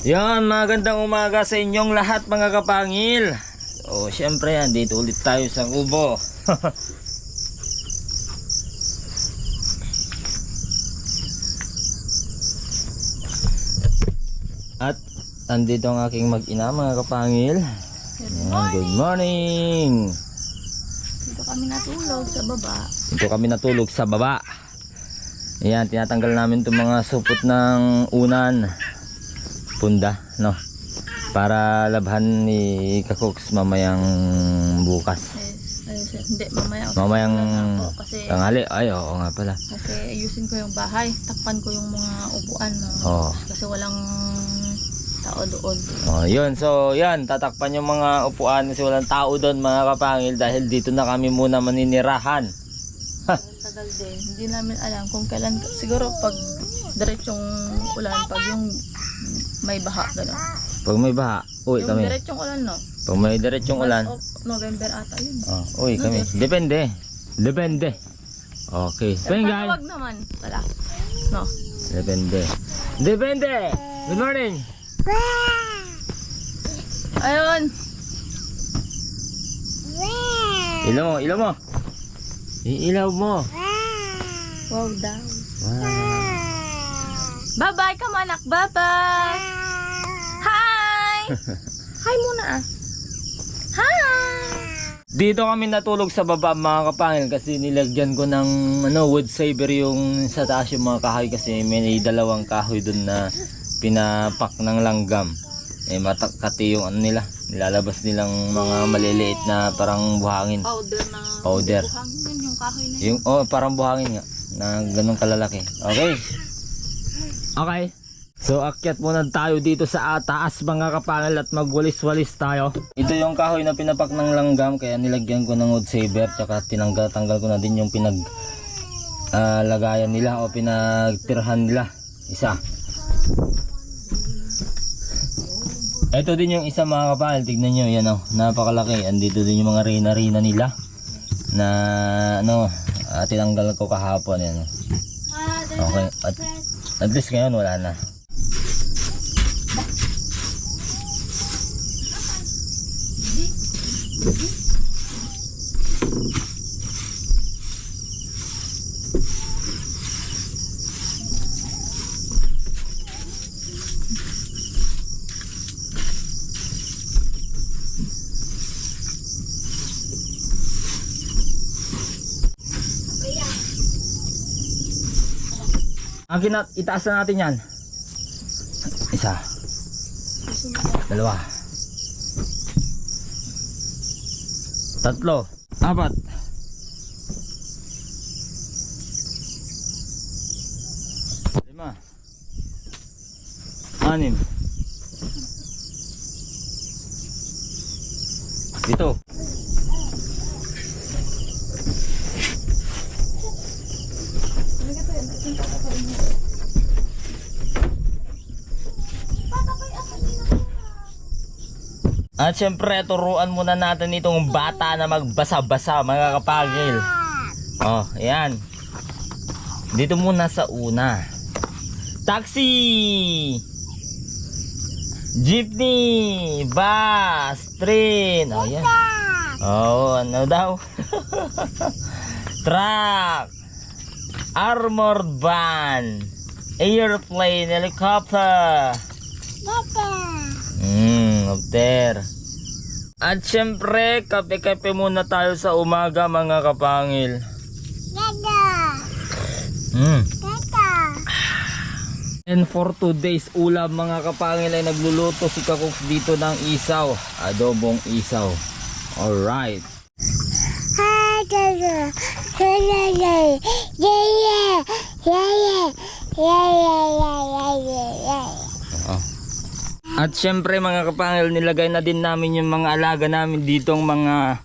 Yan, magandang umaga sa inyong lahat mga kapangil. O, syempre, andito ulit tayo sa kubo. At andito ang aking mag-ina mga kapangil. Yan, good morning. Dito kami natulog sa baba. Dito kami natulog sa baba. Ayan, tinatanggal namin itong mga supot ng unan. Punda, no? Para labhan ni Kakoks mamayang bukas. Ayos, eh. Hindi, mamaya. Mamayang Ako, kasi, tanghali. Ay, oo nga pala. kasi ayusin ko yung bahay. Takpan ko yung mga upuan. No? Oo. Kasi walang tao doon. Oh, yun. So, yan. Tatakpan yung mga upuan kasi walang tao doon mga kapangil dahil dito na kami muna maninirahan. Tagal din. Hindi namin alam kung kailan. Siguro pag diretsong ulan, pag yung may baha, gano'n. Pag may baha, uwi Yung kami. diretsong ulan, no? Pag may diretsong ulan, November ata yun. oh, uwi kami. Depende. Depende. Okay. So, yun, guys. Wag naman pala. No? Depende. Depende! Good morning! Ayun! Ilaw mo, ilaw mo! Iilaw mo! Wow daw. Wow. Bye-bye, kamanak. Bye-bye. Hi! Hi muna ah. Hi! Dito kami natulog sa baba mga kapangil kasi nilagyan ko ng ano, wood saver yung sa taas yung mga kahoy kasi may dalawang kahoy dun na pinapak ng langgam. Eh matakati yung ano nila, nilalabas nilang mga maliliit na parang buhangin. Powder na Powder. buhangin yun, yung kahoy na yun. Yung oh, parang buhangin nga na ganun kalalaki. Okay. Okay. So akyat muna tayo dito sa ah, taas mga kapangil at magwalis-walis tayo. Ito yung kahoy na pinapak ng langgam kaya nilagyan ko ng wood saver tsaka tinanggal tanggal ko na din yung pinag ah, lagayan nila o pinagtirhan nila. Isa. Ito din yung isa mga kapangil. Tignan nyo yan oh. Napakalaki. Andito din yung mga rina-rina nila na ano ah, tinanggal ko kahapon yan. oh. Okay. At, at least ngayon wala na. Ang kinat itaas na natin yan. Isa. Dalawa. Tatlo. Apat. Lima. Anim. Dito. At syempre, turuan muna natin itong bata na magbasa-basa, mga kapagil. Oh, ayan. Dito muna sa una. Taxi! Jeepney! Bus! Train! Oh, yan. Oh, ano daw? Truck! Armored van! Airplane! Helicopter! Hmm, upter. At syempre, kape-kape muna tayo sa umaga mga kapangil. Hmm. And for today's ulam mga kapangil ay nagluluto si Kakoks dito ng isaw. Adobong isaw. Alright. Oo. At syempre mga kapangil, nilagay na din namin yung mga alaga namin ditong mga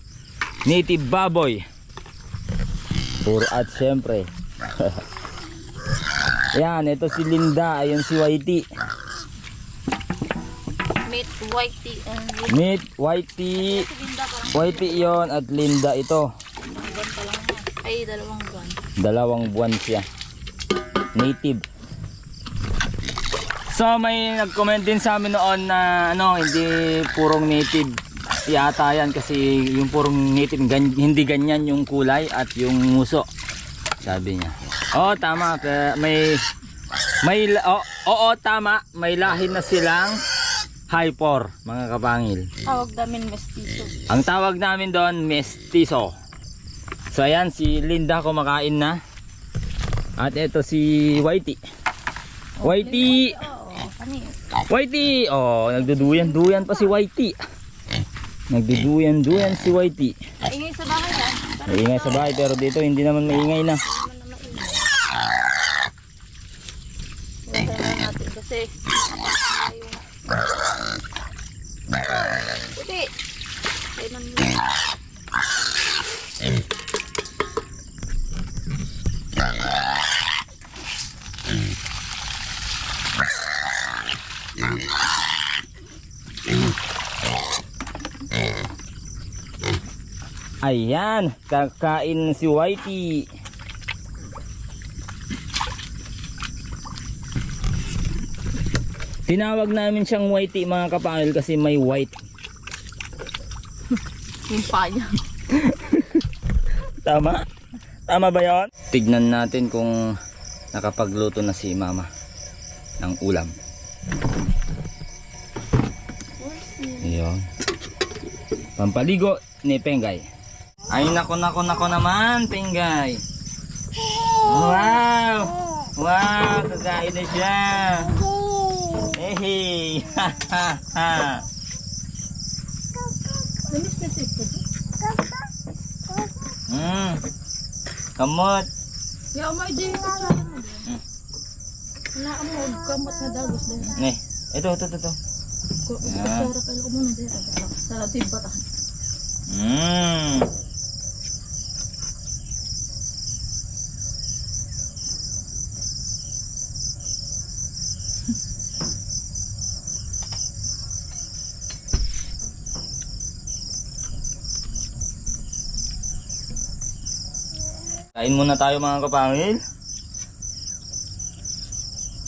native baboy. Puro at syempre. Yan, ito si Linda, ayun si Whitey. Meat whitey and Meet Whitey. Whitey yon at Linda ito. Ay, dalawang buwan. Dalawang buwan siya. Native. So may nag-comment din sa amin noon na ano, hindi purong native yata yan kasi yung purong native gan- hindi ganyan yung kulay at yung nguso. Sabi niya. Oo, tama. May may la- oo, oo, tama. May lahi na silang hyper, mga kapangil. Tawag namin mestizo. Ang tawag namin doon, mestizo. So ayan, si Linda kumakain na. At ito si Whitey. Whitey! Oo, kani. Whitey! Oh, nagduduyan-duyan pa si Whitey. Nagduduyan-duyan si Whitey. Ingay sa bahay yan. Pero Maingay sa bahay pero dito hindi naman maingay na. maingay. Kasi. Puti. Ay, man Ayan, kakain si Whitey. Tinawag namin siyang Whitey mga kapangil kasi may white. yung pa niya. Tama? Tama ba yon? Tignan natin kung nakapagluto na si mama ng ulam. Ayun. Pampaligo ni Pengay. Ay nako nako nako naman Pengay. Wow! Wow! Kakain na siya. Hey! Ha ha. Mm. Kamot. Ya, may di ko siya. Wala mo, kamot na dagos din. Ne. Ito, ito, ito. ito. Ko, Yan. sarap pala ko muna dito. Sarap tiba ta. Mm. Kain muna tayo mga kapangil.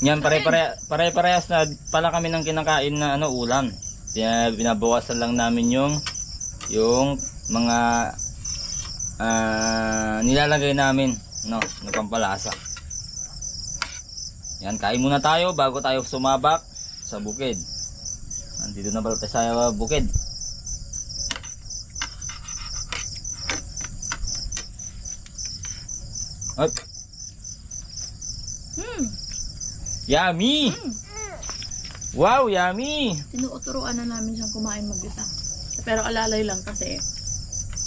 Yan, pare-pare, pare-parehas na pala kami ng kinakain na ano, ulam. Kaya binabawasan lang namin yung yung mga ah, nilalagay namin no, na pampalasa. Yan, kain muna tayo bago tayo sumabak sa bukid. Nandito na pala tayo sa bukid. At, Hmm. yummy! Wow, yummy! Tinuuturuan na namin siyang kumain mag-isa. Pero alalay lang kasi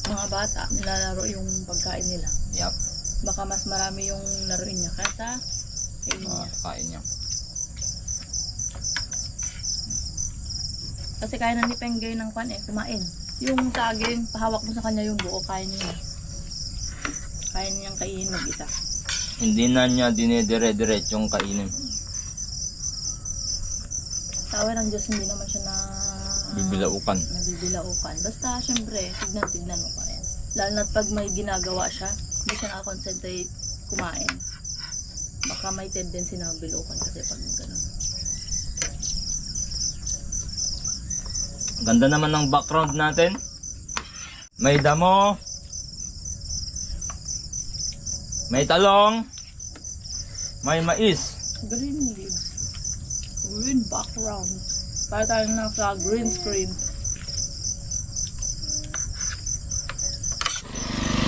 mga bata, nilalaro yung pagkain nila. Yup, Baka mas marami yung laruin niya kaysa kainin niya. kain niya. Kasi kaya na ni Penggay ng pan eh, kumain. Yung saging, pahawak mo sa kanya yung buo, kaya niya. Kaya niyang kainin mag-isa. Hindi na niya dinedire-diretsong kainin. Sa awa ng Diyos, hindi naman siya na Bibilaukan. nabibilaukan. Basta, syempre, tignan-tignan mo pa rin. Lalo na pag may ginagawa siya, hindi siya nakakonsentrate kumain. Baka may tendency na mabilukan kasi pag ganun. Ganda naman ng background natin. May damo. May talong. May mais. Green leaves. Green background. Para tayo nasa green screen.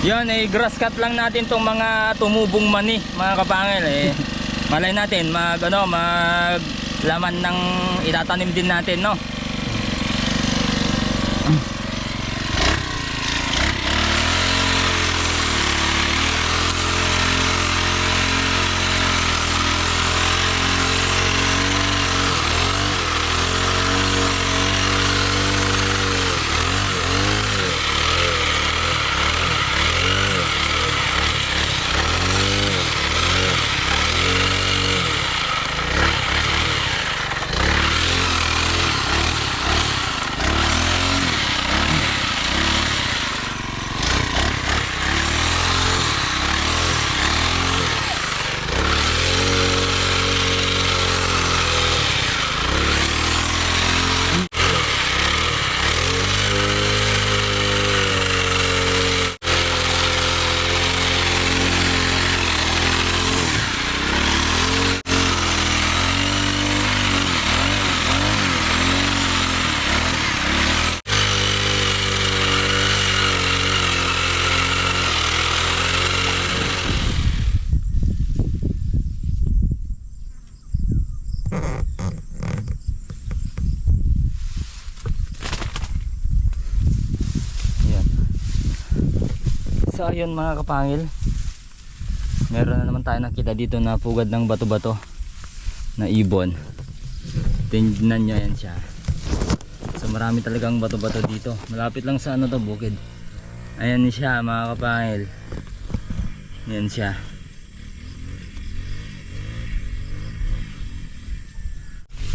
Yan eh, grass cut lang natin tong mga tumubong mani, mga kapangil eh. Malay natin mag ano, mag laman ng itatanim din natin, no? So ayun mga kapangil. Meron na naman tayo nakita dito na pugad ng bato-bato na ibon. Tingnan nyo yan siya. So marami talagang bato-bato dito. Malapit lang sa ano to bukid. Ayan siya mga kapangil. Yan siya.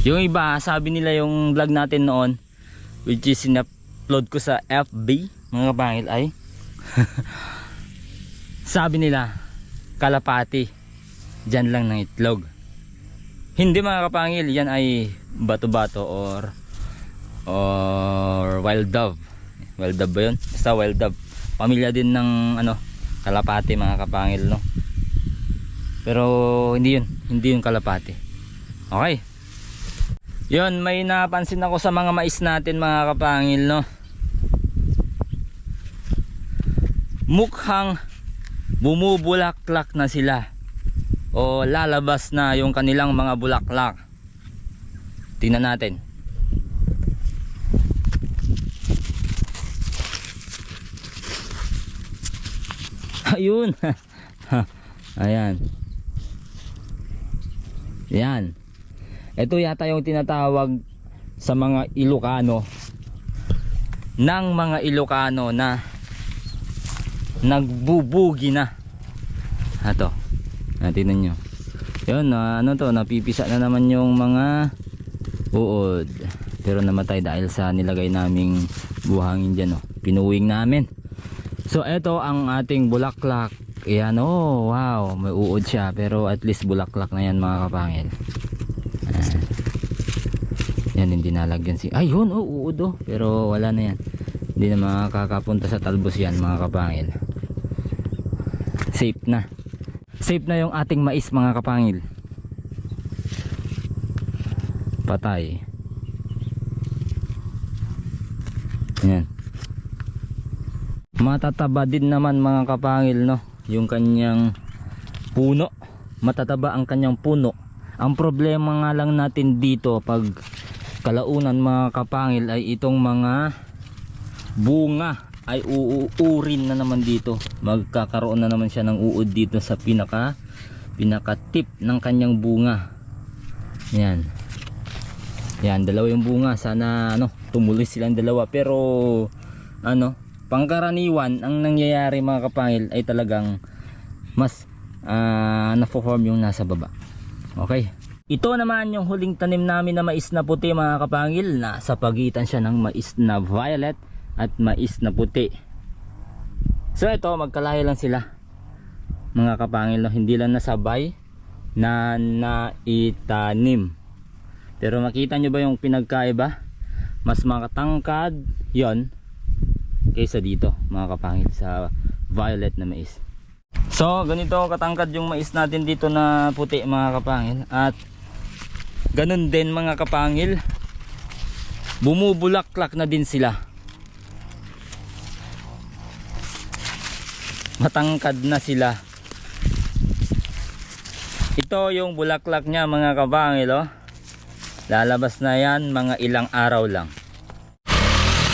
Yung iba, sabi nila yung vlog natin noon which is in-upload ko sa FB mga kapangil ay sabi nila kalapati dyan lang ng itlog. Hindi mga kapangil yan ay bato-bato or or wild dove. Wild dove ba yun? basta wild dove. Pamilya din ng ano kalapati mga kapangil no? Pero hindi yun. Hindi yun kalapati. Okay. Yun may napansin ako sa mga mais natin mga kapangil no? Mukhang bumubulaklak na sila. O lalabas na yung kanilang mga bulaklak. Tingnan natin. Ayun. Ayan. Yan ito yata yung tinatawag sa mga Ilocano. Ng mga Ilocano na nagbubugi na. Ato. Natin nyo. Yun na ano to napipisa na naman yung mga uod. Pero namatay dahil sa nilagay naming buhangin dyan oh. pinuwing namin. So eto ang ating bulaklak. Yan oh wow. May uod siya pero at least bulaklak na yan mga kapangil. Ayan. yan hindi nalagyan si ayun oh uod oh. Pero wala na yan. Hindi na makakapunta sa talbos yan mga kapangil safe na. Safe na yung ating mais mga kapangil. Patay. Yan matataba din naman mga kapangil no? Yung kanyang puno. Matataba ang kanyang puno. Ang problema nga lang natin dito pag kalaunan mga kapangil ay itong mga bunga ay uuurin na naman dito. Magkakaroon na naman siya ng uod dito sa pinaka pinaka tip ng kanyang bunga. Yan. Yan dalawa yung bunga. Sana ano tumuloy silang dalawa. Pero ano pangkaraniwan ang nangyayari mga kapangil ay talagang mas uh, na-form yung nasa baba. Okay? Ito naman yung huling tanim namin na mais na puti mga kapangil na sa pagitan siya ng mais na violet at mais na puti. So ito magkalayo lang sila. Mga kapangil no? hindi lang nasabay na naitanim. Pero makita nyo ba yung pinagkaiba? Mas makatangkad yon kaysa dito mga kapangil sa violet na mais. So ganito katangkad yung mais natin dito na puti mga kapangil. At ganun din mga kapangil bumubulaklak na din sila matangkad na sila. Ito yung bulaklak niya mga kapangil oh. lalabas na yan mga ilang araw lang.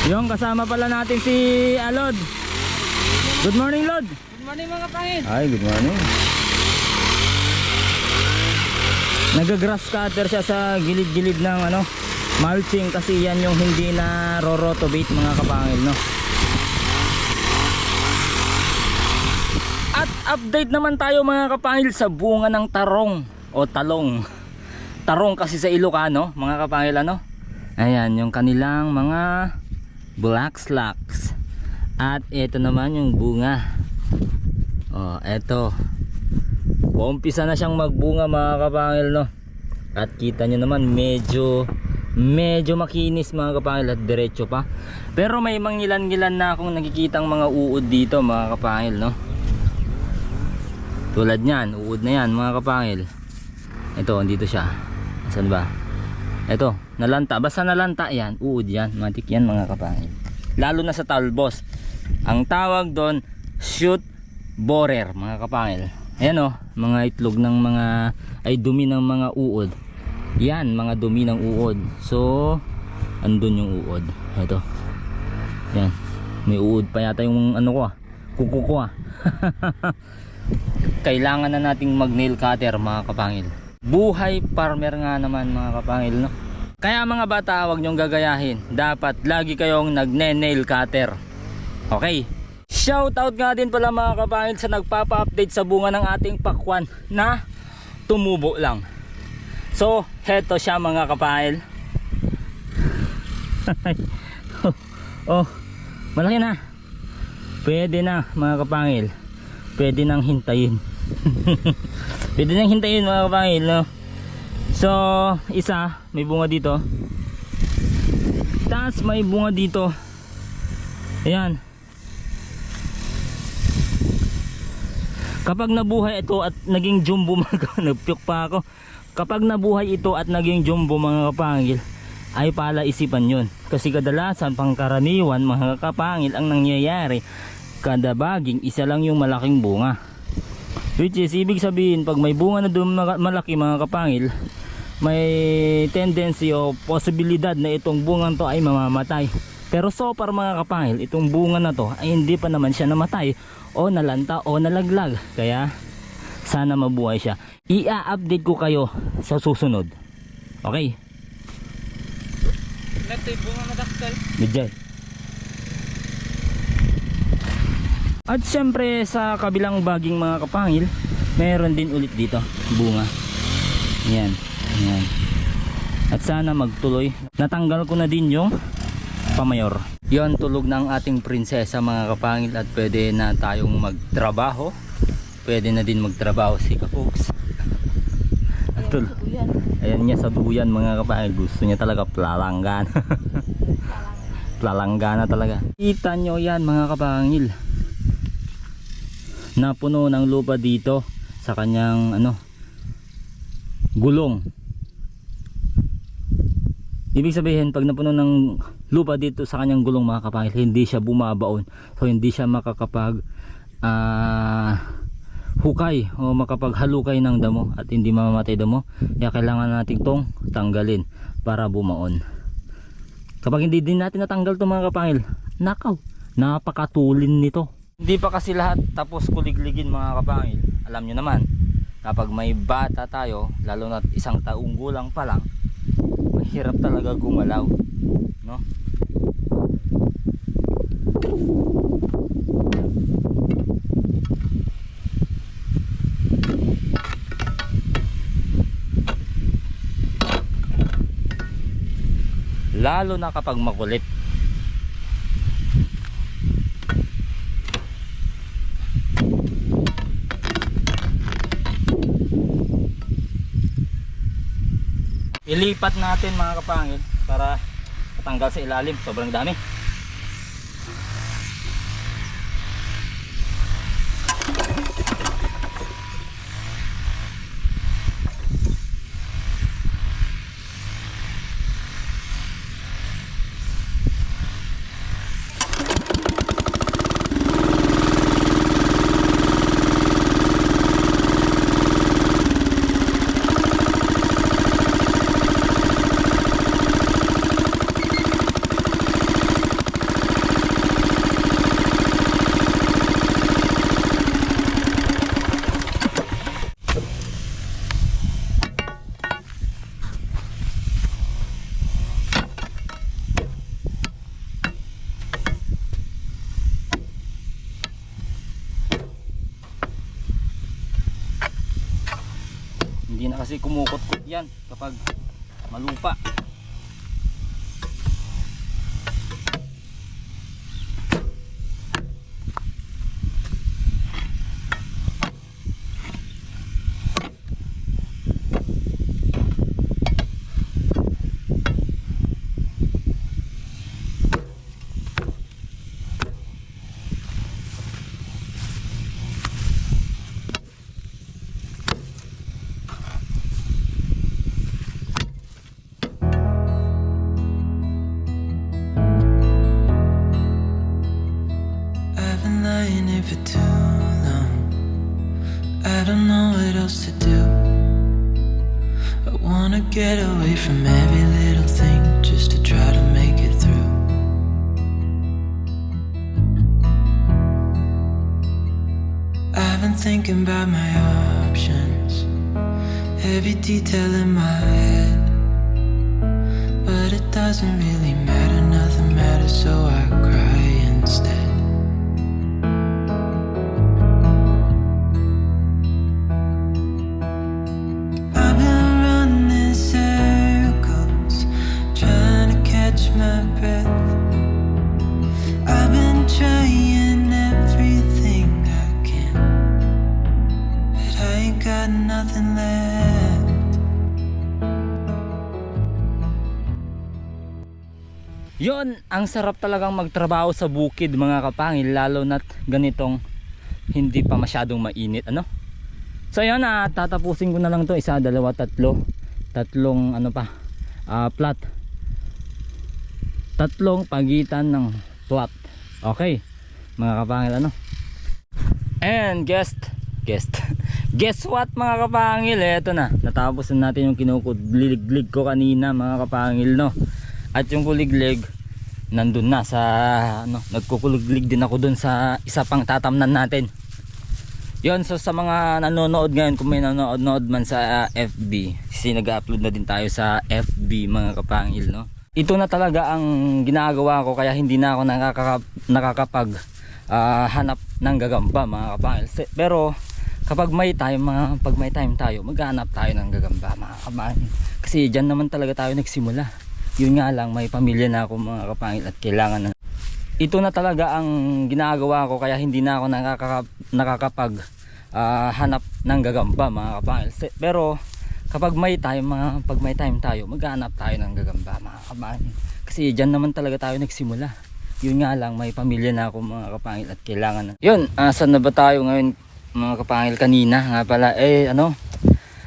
Yung kasama pala natin si Alod good morning Lod Good morning mga pangit. ay good morning. Nagagrass cutter siya sa gilid-gilid ng ano mulching kasi yan yung hindi na rorotobate mga kapangil no At update naman tayo mga kapangil sa bunga ng tarong o talong. Tarong kasi sa Ilocano, mga kapangil ano. Ayan, yung kanilang mga black slacks. At ito naman yung bunga. Oh, eto. Umpisa na siyang magbunga mga kapangil no. At kita nyo naman medyo medyo makinis mga kapangil at diretso pa. Pero may mangilan-ngilan na akong nakikitang mga uod dito mga kapangil no tulad nyan uod na yan mga kapangil. Ito andito siya. Saan ba? Ito nalanta. Basta nalanta yan uod yan matik yan mga kapangil. Lalo na sa talbos. Ang tawag doon shoot borer mga kapangil. Ayan o mga itlog ng mga ay dumi ng mga uod. Yan mga dumi ng uod. So andun yung uod. Ito. Yan. May uod pa yata yung ano ko ah kuko ko ah. Kailangan na nating mag nail cutter mga kapangil. Buhay farmer nga naman mga kapangil no. Kaya mga bata, huwag nyong gagayahin. Dapat lagi kayong nagne-nail cutter. Okay. Shoutout nga din pala mga kapangil sa nagpapa-update sa bunga ng ating pakwan na tumubo lang. So, heto siya mga kapangil. oh, malaki na. Pwede na mga kapangil. Pwede nang hintayin. Pwede nang hintayin mga kapangil, no? So, isa, may bunga dito. Tapos may bunga dito. Ayan. Kapag nabuhay ito at naging jumbo nagpyok pa ako. Kapag nabuhay ito at naging jumbo mga kapangil, ay pala isipan yun. Kasi kadalasan pangkaraniwan mga kapangil ang nangyayari kada baging isa lang yung malaking bunga. Which is ibig sabihin pag may bunga na doon malaki mga kapangil, may tendency o posibilidad na itong bungang to ay mamamatay. Pero so far mga kapangil, itong bunga na to ay hindi pa naman siya namatay o nalanta o nalaglag. Kaya sana mabuhay siya. I-update ko kayo sa susunod. Okay? Yung bunga madaktal. Bidjay. At syempre sa kabilang baging mga kapangil, meron din ulit dito bunga. Yan. Yan. At sana magtuloy. Natanggal ko na din yung pamayor. Yon tulog ng ating prinsesa mga kapangil at pwede na tayong magtrabaho. Pwede na din magtrabaho si Kapuks. At tul- Yan. Ayan niya sa duyan mga kapangil. Gusto niya talaga plalanggan. Plalangga na talaga. Kita nyo yan mga kapangil. Napuno ng lupa dito sa kanyang ano gulong. Ibig sabihin pag napuno ng lupa dito sa kanyang gulong mga kapangil, hindi siya bumabaon. So hindi siya makakapag ah hukay o makapaghalukay ng damo at hindi mamamatay damo kaya kailangan natin tong tanggalin para bumaon kapag hindi din natin natanggal to mga kapangil nakaw napakatulin nito hindi pa kasi lahat tapos kuligligin mga kapangil. Alam nyo naman kapag may bata tayo lalo na isang taong gulang pa lang mahirap talaga gumalaw no? Lalo na kapag makulit ilipat natin mga kapangil para matanggal sa ilalim. Sobrang dami detail in my head. But it doesn't really matter, nothing matters, so I cry Yon, ang sarap talagang magtrabaho sa bukid mga kapangil lalo na't ganitong hindi pa masyadong mainit ano. So yun na tatapusin ko na lang to isa, dalawa, tatlo. Tatlong ano pa ah, plot. Tatlong pagitan ng plot. Okay. Mga kapangil ano. And guest guest. Guess what mga kapangil? Eto na. Natapos na natin yung kinukudlig ko kanina mga kapangil no. At yung kuliglig nandun na sa ano, nagkukuliglig din ako dun sa isa pang tatamnan natin. Yon so sa mga nanonood ngayon kung may nanonood man sa uh, FB, kasi nag-upload na din tayo sa FB mga kapangil no. Ito na talaga ang ginagawa ko kaya hindi na ako nakaka, nakakapag ah, hanap ng gagamba mga kapangil. Pero kapag may time, mga pag may time tayo, maghanap tayo ng gagamba mga kapangil. Kasi diyan naman talaga tayo nagsimula yun nga lang may pamilya na ako mga kapangil at kailangan na. Ito na talaga ang ginagawa ko kaya hindi na ako nakaka, nakakapag ah, hanap ng gagamba mga kapangil pero kapag may time mga pag may time tayo maghanap tayo ng gagamba mga kapangil kasi dyan naman talaga tayo nagsimula. Yun nga lang may pamilya na ako mga kapangil at kailangan na. Yun asan na ba tayo ngayon mga kapangil kanina nga pala. Eh ano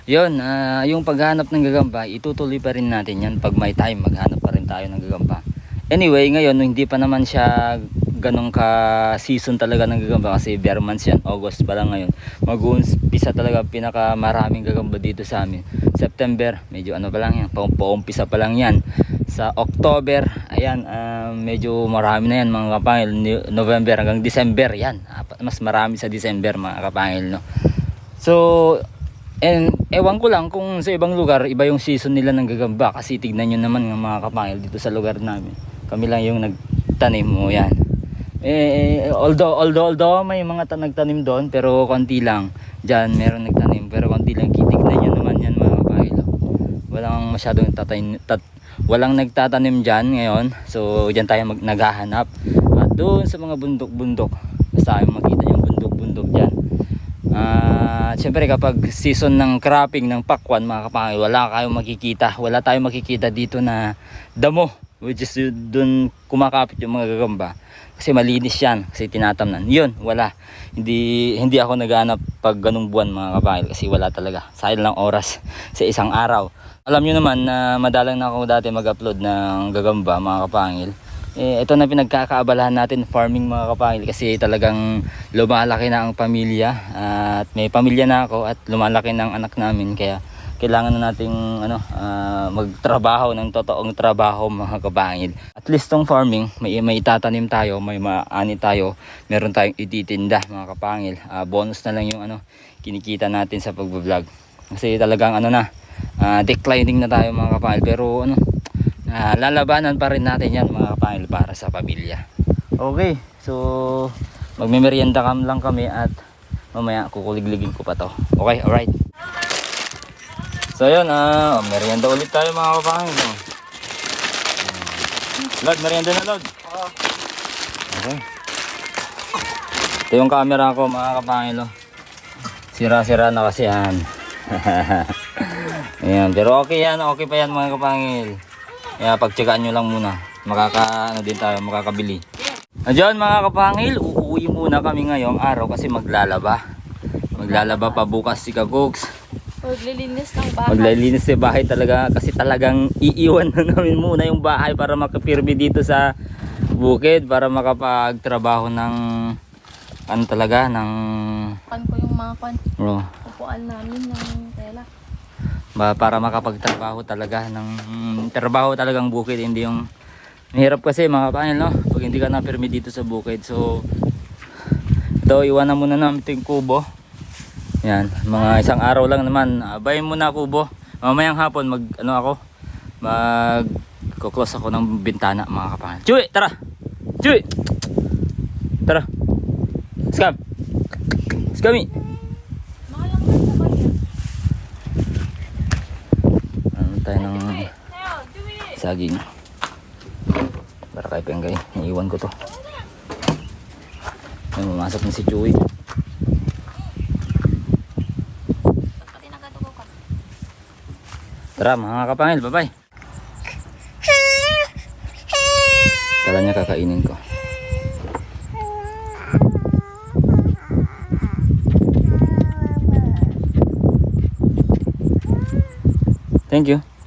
yun, ah, yung paghanap ng gagamba, itutuloy pa rin natin yan. Pag may time, maghanap pa rin tayo ng gagamba. Anyway, ngayon, hindi pa naman siya ganong ka season talaga ng gagamba kasi bare months yan, August pa lang ngayon. Mag-uumpisa talaga pinaka maraming gagamba dito sa amin. September, medyo ano pa lang yan, pa paumpisa pa lang yan. Sa October, ayan, ah, medyo marami na yan mga kapangil. November hanggang December, yan. Mas marami sa December mga kapangil, no. So, And ewan ko lang kung sa ibang lugar iba yung season nila ng gagamba kasi tignan nyo naman ng mga kapangil dito sa lugar namin. Kami lang yung nagtanim mo yan. Eh, although, although, although may mga ta- nagtanim doon pero konti lang. Diyan meron nagtanim pero konti lang. Kitignan nyo naman yan mga kapangil. Walang masyadong tatanim, tat, walang nagtatanim dyan ngayon. So diyan tayo mag, naghahanap. At doon sa mga bundok-bundok. Basta makita yung bundok-bundok dyan. Ah, siyempre kapag season ng cropping ng pakwan mga kapangil, wala kayong makikita. Wala tayong makikita dito na damo which is doon kumakapit yung mga gagamba. Kasi malinis yan, kasi tinatamnan. Yun, wala. Hindi hindi ako naghanap pag ganung buwan mga kapangil kasi wala talaga. Sayang lang oras sa isang araw. Alam nyo naman na madalang na ako dati mag-upload ng gagamba mga kapangil. Eh, ito na pinagkakaabalahan natin farming mga kapangil kasi talagang lumalaki na ang pamilya at may pamilya na ako at lumalaki na ang anak namin kaya kailangan na nating ano ah, magtrabaho ng totoong trabaho mga kapangil. At least tong farming may may itatanim tayo, may maani tayo, meron tayong ititinda mga kapangil. Ah, bonus na lang yung ano kinikita natin sa pagbo-vlog. Kasi talagang ano na ah, declining na tayo mga kapangil pero ano Ah, lalabanan pa rin natin yan mga kapangil para sa pamilya. Okay, so magmemeryenda kam lang kami at mamaya kukuligligin ko pa to. Okay, alright. So yun, ah, merienda ulit tayo mga kapangil. No? Lord, merienda na Lord. Okay. Ito yung camera ko mga kapangil. Oh. Sira-sira na kasi yan. Ayan, pero okay yan, okay pa yan mga kapangil. Kaya pagtsagaan nyo lang muna. Makaka, ano din tayo, makakabili. Diyan mga kapangil, uuwi muna kami ngayong araw kasi maglalaba. Maglalaba pa bukas si Kagogs. Paglilinis ng bahay. Maglilinis sa bahay talaga kasi talagang iiwan na namin muna yung bahay para makapirmi dito sa bukid para makapagtrabaho ng ano talaga ng Kan ko yung mga kwan. oh, Upuan namin ng tela. Para makapagtrabaho talaga ng mm, trabaho talagang bukid hindi yung mahirap kasi mga panel no pag hindi ka na permit dito sa bukid so ito iwanan muna namin ito yung kubo Yan, mga isang araw lang naman. Abayin mo na kubo. Mamayang hapon mag ano ako mag close ako ng bintana mga kapangil. Chuy, tara. Chuy. Tara. Scam. Scammy. Mahal lang naman sa kanya. Ano tayo ng saging. Para kay Penggay. Iiwan ko to. Ay, mamasok na si Chewy. Tara mga kapangil, bye bye. Kala niya kakainin ko. Thank you.